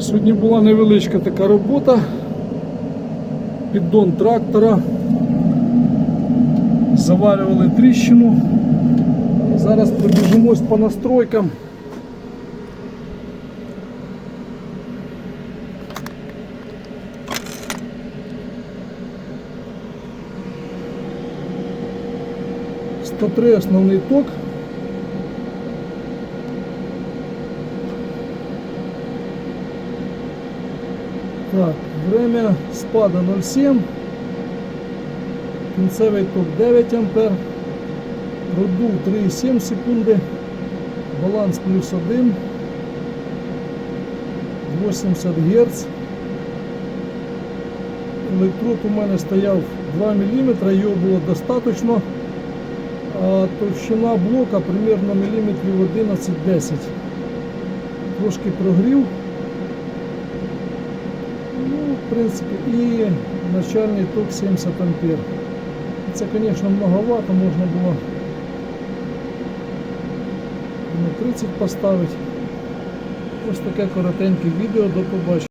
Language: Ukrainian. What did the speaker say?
Сьогодні була невеличка така робота. Піддон трактора. Заварювали тріщину. Зараз пробіжимось по настройкам. Сто три основний ток. Так, время спада 0,7. Кінцевий ток 9 ампер. Продув 3,7 секунди. Баланс плюс 1. 80 Гц. Електрод у мене стояв 2 мм, його було достатньо. А товщина блока примерно міліметрів 11-10. Трошки прогрів. Ну, в принципі, і начальний ток 70 ампер. Це, звісно, многовато, можна було на 30 поставити. Ось таке коротеньке відео, до побачення.